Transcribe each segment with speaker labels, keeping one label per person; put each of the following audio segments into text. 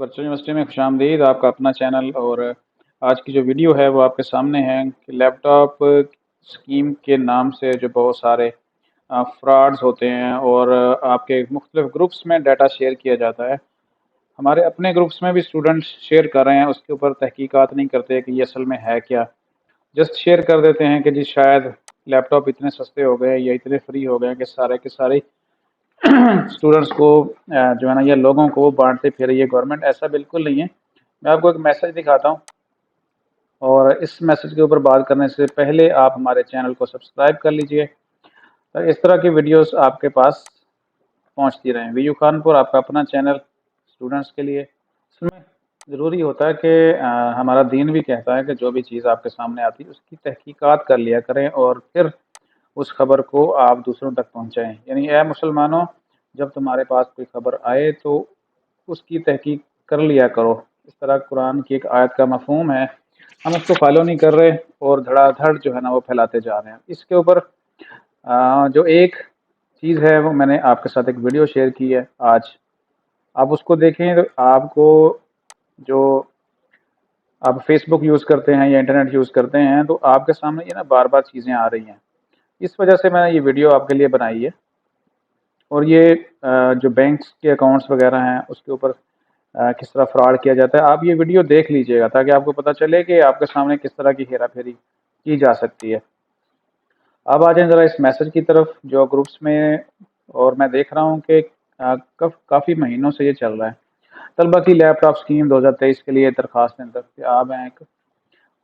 Speaker 1: Virtual university में खुश आमदीद आपका अपना चैनल और आज की जो वीडियो है वो आपके सामने है कि लैपटॉप स्कीम के नाम से जो बहुत सारे फ्रॉड्स होते हैं और आपके मुख्तलिफ़ ग्रुप्स में डाटा शेयर किया जाता है। हमारे अपने ग्रुप्स में भी स्टूडेंट्स शेयर कर रहे हैं, उसके ऊपर तहकीकात नहीं करते कि ये असल में है क्या। जस्ट शेयर कर देते हैं कि जी शायद लैपटॉप इतने सस्ते हो गए या इतने फ्री हो गए कि सारे के सारे स्टूडेंट्स को जो है ना, या लोगों को बांटते फिर, ये गवर्नमेंट ऐसा बिल्कुल नहीं है। मैं आपको एक मैसेज दिखाता हूँ। और इस मैसेज के ऊपर बात करने से पहले आप हमारे चैनल को सब्सक्राइब कर लीजिए। तो इस तरह की वीडियोस आपके पास पहुँचती रहें। वीयू खानपुर, आपका अपना चैनल स्टूडेंट्स के लिए। इसमें ज़रूरी होता है कि हमारा दीन भी कहता है कि जो भी चीज़ आपके सामने आती है, उसकी तहकीकात कर लिया करें और फिर उस खबर को आप दूसरों तक पहुंचाएँ। यानी ए मुसलमानों, जब तुम्हारे पास कोई खबर आए तो उसकी तहकीक कर लिया करो। इस तरह कुरान की एक आयत का मफहम है। हम उसको फॉलो नहीं कर रहे और धड़ाधड़ जो है ना, वो फैलाते जा रहे हैं। इसके ऊपर जो एक चीज़ है, वो मैंने आपके साथ एक वीडियो शेयर की है आज। आप उसको देखें तो आपको जो आप फेसबुक यूज़ करते हैं या इंटरनेट यूज़ करते हैं तो आपके सामने ये ना बार बार चीज़ें आ रही हैं। इस वजह से मैंने ये वीडियो आपके लिए बनाई है। और ये जो बैंक्स के अकाउंट्स वगैरह हैं, उसके ऊपर किस तरह फ्रॉड किया जाता है, आप ये वीडियो देख लीजिएगा, ताकि आपको पता चले कि आपके सामने किस तरह की हेरा फेरी की जा सकती है। अब आ जाए ज़रा इस मैसेज की तरफ़, जो ग्रुप्स में, और मैं देख रहा हूँ कि काफ़ी महीनों से ये चल रहा है। तलबा की लैपटॉप स्कीम 2023 के लिए दरख्वास्त दस्तियाब हैं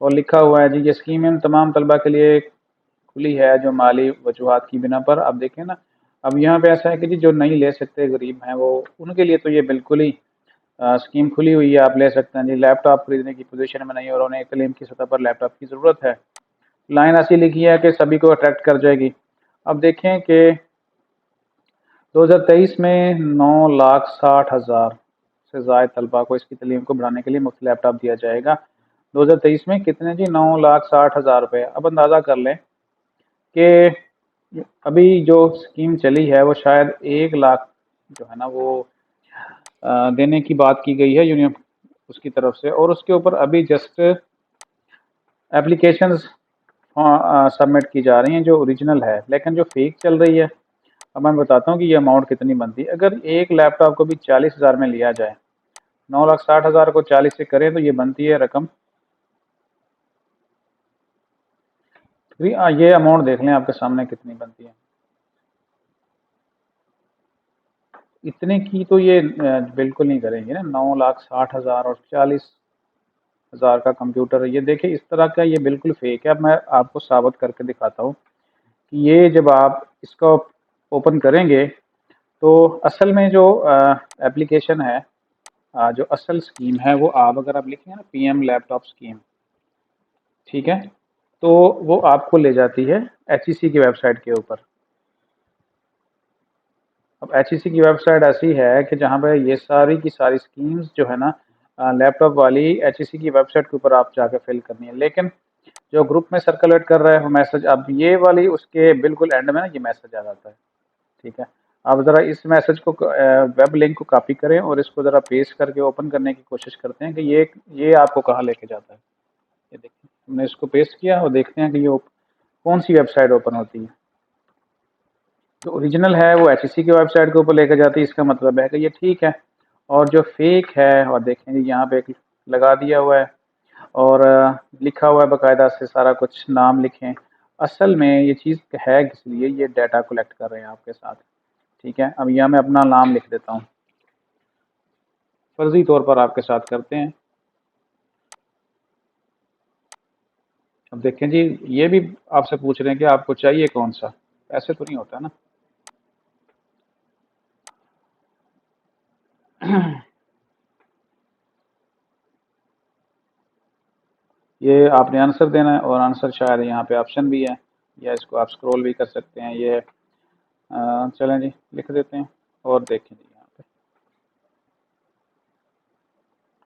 Speaker 1: और लिखा हुआ है जी, ये स्कीम इन तमाम तलबा के लिए खुली है जो माली वजूहत की बिना पर आप देखें ना अब यहाँ पे ऐसा है कि जी जो नहीं ले सकते गरीब हैं वो उनके लिए तो ये बिल्कुल ही आ, स्कीम खुली हुई है आप ले सकते हैं जी। लैपटॉप खरीदने की पोजीशन में नहीं और उन्हें तलीम की सतह पर लैपटॉप की ज़रूरत है। लाइन ऐसी लिखी है कि सभी को अट्रैक्ट कर जाएगी। अब देखें कि 2023 में नौ लाख साठ हज़ार से ज़ायद तलबा को इसकी तलीम को बढ़ाने के लिए मुफ़्त लैपटॉप दिया जाएगा। 2023 में कितने जी? नौ लाख साठ हज़ार रुपये अब अंदाज़ा कर लें कि अभी जो स्कीम चली है, वो शायद एक लाख जो है ना वो देने की बात की गई है यूनियन उसकी तरफ़ से। और उसके ऊपर अभी जस्ट एप्लीकेशंस सबमिट की जा रही हैं जो ओरिजिनल है, लेकिन जो फेक चल रही है, अब मैं बताता हूँ कि ये अमाउंट कितनी बनती है। अगर एक लैपटॉप को भी चालीस हज़ार में लिया जाए, नौ लाख साठ हज़ार को चालीस से करें तो ये बनती है रकम। ये अमाउंट देख लें आपके सामने कितनी बनती है। इतने की तो ये बिल्कुल नहीं करेंगे ना नौ लाख साठ हज़ार और चालीस हज़ार का कंप्यूटर है। ये देखिए इस तरह का ये बिल्कुल फेक है। अब मैं आपको साबित करके दिखाता हूँ कि ये जब आप इसका ओपन करेंगे तो असल में जो एप्लीकेशन है आ, जो असल स्कीम है वो आप अगर आप लिखेंगे ना पीएम लैपटॉप स्कीम ठीक है? तो वो आपको ले जाती है एच e की वेबसाइट के ऊपर। अब एच e की वेबसाइट ऐसी है कि जहाँ पर ये सारी की सारी स्कीम्स जो है ना लैपटॉप वाली एच e की वेबसाइट के ऊपर आप जाके फिल करनी है। लेकिन जो ग्रुप में सर्कुलेट कर रहा है वो मैसेज अब ये वाली उसके बिल्कुल एंड में ना ये मैसेज आ जाता है। ठीक है? आप ज़रा इस मैसेज को वेब लिंक को कॉपी करें और इसको ज़रा पेस्ट करके ओपन करने की कोशिश करते हैं कि ये ये आपको कहाँ लेके जाता है। ये देखिए। हमने इसको पेस्ट किया और देखते हैं कि ये कौन सी वेबसाइट ओपन होती है। जो ओरिजिनल है, वो एच की वेबसाइट के ऊपर लेकर जाती है, इसका मतलब है कि ये ठीक है। और जो फेक है, और देखेंगे यहाँ पे लगा दिया हुआ है, और लिखा हुआ है बाकायदा से सारा कुछ, नाम लिखें। असल में ये चीज़ है किस लिए? ये डाटा कलेक्ट कर रहे हैं आपके साथ। ठीक है? अब यहाँ मैं अपना नाम लिख देता हूँ। फर्जी तौर पर आपके साथ करते हैं। अब देखें जी, ये भी आपसे पूछ रहे हैं कि आपको चाहिए कौन सा? ऐसे तो नहीं होता ना। ये आपने आंसर देना है और आंसर शायद यहाँ पे ऑप्शन भी है, या इसको आप स्क्रॉल भी कर सकते हैं। ये चलें जी, लिख देते हैं और देखें जी यहाँ पे।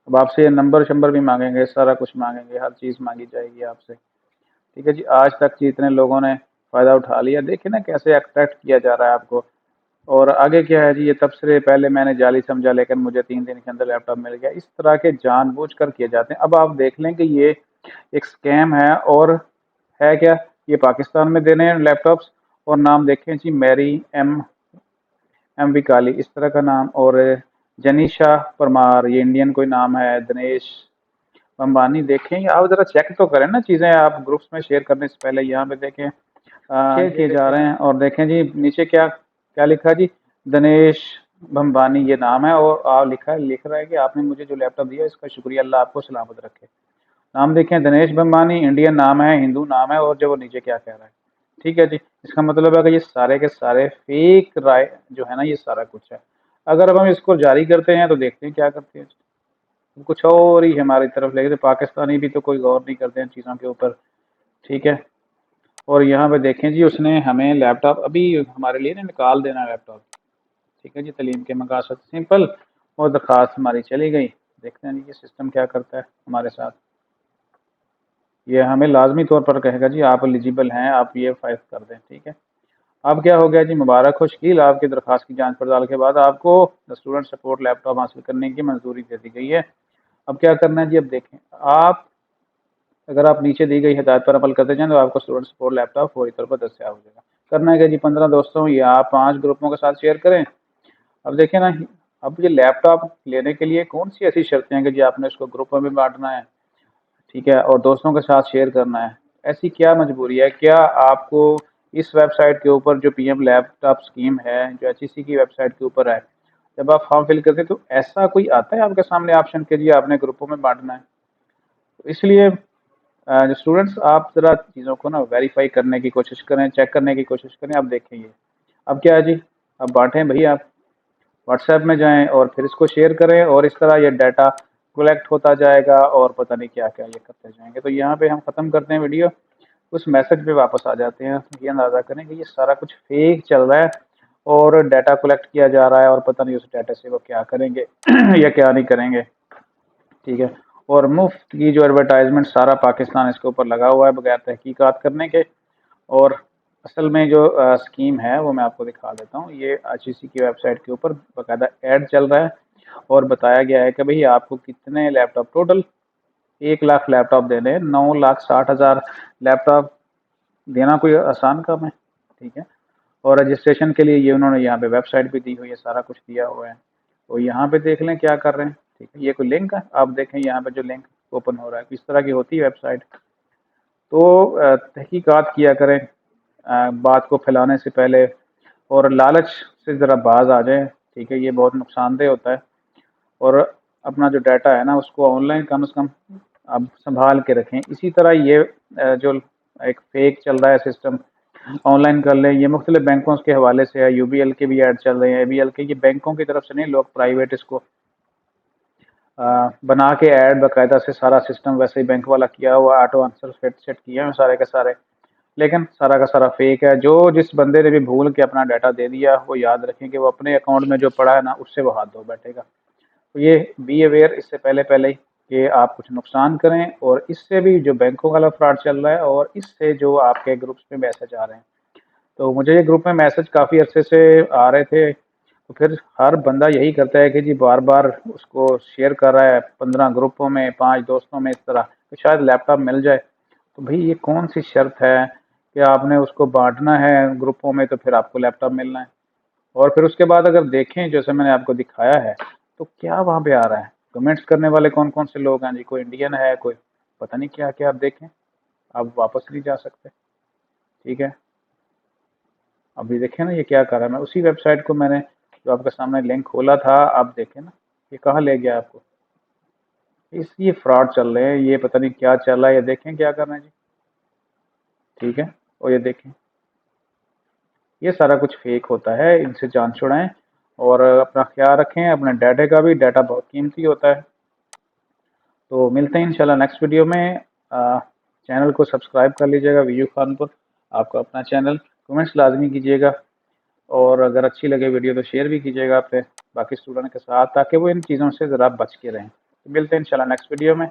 Speaker 1: अब आपसे ये नंबर शंबर भी मांगेंगे, सारा कुछ मांगेंगे, हर चीज़ मांगी जाएगी आपसे। ठीक है जी, आज तक जितने लोगों ने फ़ायदा उठा लिया। देखिए ना कैसे अट्रैक्ट किया जा रहा है आपको। और आगे क्या है जी, ये तब से पहले मैंने जाली समझा, लेकिन मुझे तीन दिन के अंदर लैपटॉप मिल गया। इस तरह के जानबूझ कर किए जाते हैं। अब आप देख लें कि ये एक स्कैम है और है क्या? ये पाकिस्तान में देने हैं लैपटॉप्स और नाम देखें जी, मैरी एम एम वी काली इस तरह का नाम। और जनीशा परमार, ये इंडियन कोई नाम है, दिनेश अंबानी देखें आप ज़रा चेक तो करें ना चीज़ें आप ग्रुप्स में शेयर करने से पहले यहाँ पे देखें शेयर किए जा रहे हैं और देखें जी नीचे क्या क्या लिखा जी? दिनेश भम्बानी ये नाम है और आप लिखा है लिख रहा है कि आपने मुझे जो लैपटॉप दिया इसका शुक्रिया अल्लाह आपको सलामत रखे। नाम देखें दिनेश भम्बानी इंडियन नाम है हिंदू नाम है और जो वो नीचे क्या कह रहा है। ठीक है जी इसका मतलब है कि ये सारे के सारे फेक राय जो है ना ये सारा कुछ है। अगर अब हम इसको जारी करते हैं तो देखते हैं क्या करते हैं। कुछ और ही हमारी तरफ़ लेके पाकिस्तानी भी तो कोई गौर नहीं करते हैं चीज़ों के ऊपर। ठीक है? और यहाँ पे देखें जी, उसने हमें लैपटॉप अभी हमारे लिए ना निकाल देना लैपटॉप ठीक है जी, तलीम के मकासद सिंपल और दरख्वास्त हमारी चली गई। देखते हैं ये सिस्टम क्या करता है हमारे साथ। ये हमें लाजमी तौर पर कहेगा जी, आप एलिजिबल हैं, आप ये फ़ाइल कर दें। ठीक है? अब क्या हो गया जी, मुबारक खुशकील आपकी दरख्वास्त की जाँच पड़ताल के बाद आपको स्टूडेंट सपोर्ट लैपटॉप हासिल करने की मंजूरी दे दी गई है। अब क्या करना है जी, अब देखें। आप अगर आप नीचे दी गई हिदायत पर अमल करते जाएँ तो आपको स्टूडेंट सपोर्ट लैपटॉप फौरी तौर पर दस्तियाब हो जाएगा। करना है कि जी, पंद्रह दोस्तों, या आप पाँच ग्रुपों के साथ शेयर करें। अब देखें ना, अब ये लैपटॉप लेने के लिए कौन सी ऐसी शर्तें हैं कि जी आपने उसको ग्रुपों में बांटना है? ठीक है, और दोस्तों के साथ शेयर करना है। ऐसी क्या मजबूरी है? क्या आपको इस वेबसाइट के ऊपर जो पी एम लैपटॉप स्कीम है, जो एच की वेबसाइट के ऊपर है जब आप फॉर्म फिल करते तो ऐसा कोई आता है आपके सामने ऑप्शन के जी आपने ग्रुपों में बांटना है? तो इसलिए जो स्टूडेंट्स आप ज़रा चीज़ों को ना वेरीफाई करने की कोशिश करें चेक करने की कोशिश करें, आप देखें ये। अब क्या है जी? अब बांटें भाई आप। व्हाट्सएप में जाएँ और फिर इसको शेयर करें और इस तरह ये डाटा कलेक्ट होता जाएगा और पता नहीं क्या क्या ये करते जाएँगे। तो यहाँ पे हम ख़त्म करते हैं वीडियो उस मैसेज पे वापस आ जाते हैं। ये अंदाज़ा करें कि ये सारा कुछ फेक चल रहा है। और डाटा कलेक्ट किया जा रहा है और पता नहीं उस डाटा से वो क्या करेंगे या क्या नहीं करेंगे। ठीक है? और मुफ़्त की जो एडवर्टाइजमेंट सारा पाकिस्तान इसके ऊपर लगा हुआ है बगैर तहकीकात करने के। और असल में जो आ, स्कीम है वो मैं आपको दिखा देता हूँ। ये एच की वेबसाइट के ऊपर बाकायदा ऐड चल रहा है और बताया गया है कि भाई आपको कितने लैपटॉप टोटल एक लाख लैपटॉप देने नौ लाख साठ हज़ार लैपटॉप देना कोई आसान काम है। ठीक है? और रजिस्ट्रेशन के लिए ये उन्होंने यहाँ पे वेबसाइट भी दी हुई है, सारा कुछ दिया हुआ है। तो यहाँ पे देख लें क्या कर रहे हैं। ठीक है, ये कोई लिंक है? आप देखें यहाँ पे जो लिंक ओपन हो रहा है, किस तरह की होती है वेबसाइट तो तहकीकात किया करें बात को फैलाने से पहले। और लालच से ज़रा बाज आ जाए, ठीक है, ये बहुत नुकसानदेह होता है। और अपना जो डाटा है ना, उसको ऑनलाइन कम से कम आप संभाल के रखें। इसी तरह ये जो एक फेक चल रहा है सिस्टम ऑनलाइन कर लें। ये मुख्तलिफ़ बैंकों के हवाले से है। यू बी एल के भी ऐड चल रहे हैं। ए बी एल के ये बैंकों की तरफ़ से नहीं, लोग प्राइवेट इसको बना के ऐड बाकायदा से सारा सिस्टम वैसे ही बैंक वाला किया हुआ ऑटो आंसर सेट सेट किए हैं सारे के सारे। लेकिन सारा का सारा फेक है। जो जिस बंदे ने भी भूल के अपना डाटा दे दिया, वो याद रखें कि वो अपने अकाउंट में जो पड़ा है ना, उससे वो हाथ धो बैठेगा। तो ये बी अवेयर इससे पहले पहले ही कि आप कुछ नुकसान करें और इससे भी जो बैंकों वाला फ्रॉड चल रहा है और इससे जो आपके ग्रुप्स में मैसेज आ रहे हैं। तो मुझे ये ग्रुप में मैसेज काफ़ी अरसे से आ रहे थे। तो फिर हर बंदा यही करता है कि जी बार बार उसको शेयर कर रहा है, पंद्रह ग्रुपों में, पाँच दोस्तों में इस तरह तो शायद लैपटॉप मिल जाए। तो भाई ये कौन सी शर्त है कि आपने उसको बांटना है ग्रुपों में तो फिर आपको लैपटॉप मिलना है? और फिर उसके बाद अगर देखें, जैसे मैंने आपको दिखाया है तो क्या वहाँ पे आ रहा है? कमेंट्स करने वाले कौन कौन से लोग हैं जी? कोई इंडियन है, कोई? पता नहीं क्या क्या आप देखें। आप वापस नहीं जा सकते। ठीक है? अभी देखें ना ये क्या कर रहा है। मैं उसी वेबसाइट को मैंने जो आपके सामने लिंक खोला था, आप देखें ना। ये कहाँ ले गया आपको? इस, ये फ्रॉड चल रहे हैं। ये पता नहीं क्या चल रहा है। ये देखें क्या कर रहे हैं जी। ठीक है? और ये देखें। ये सारा कुछ फेक होता है। इनसे जान छुड़ाएँ। और अपना ख्याल रखें अपने डाटे का भी डाटा बहुत कीमती होता है। तो मिलते हैं इंशाल्लाह नेक्स्ट वीडियो में। आ, चैनल को सब्सक्राइब कर लीजिएगा वीडियो खानपुर आपका अपना चैनल कमेंट्स लाजमी कीजिएगा। और अगर अच्छी लगे वीडियो तो शेयर भी कीजिएगा अपने बाकी स्टूडेंट के साथ ताकि वो इन चीज़ों से ज़रा बच के रहें। तो मिलते हैं इंशाल्लाह नेक्स्ट वीडियो में।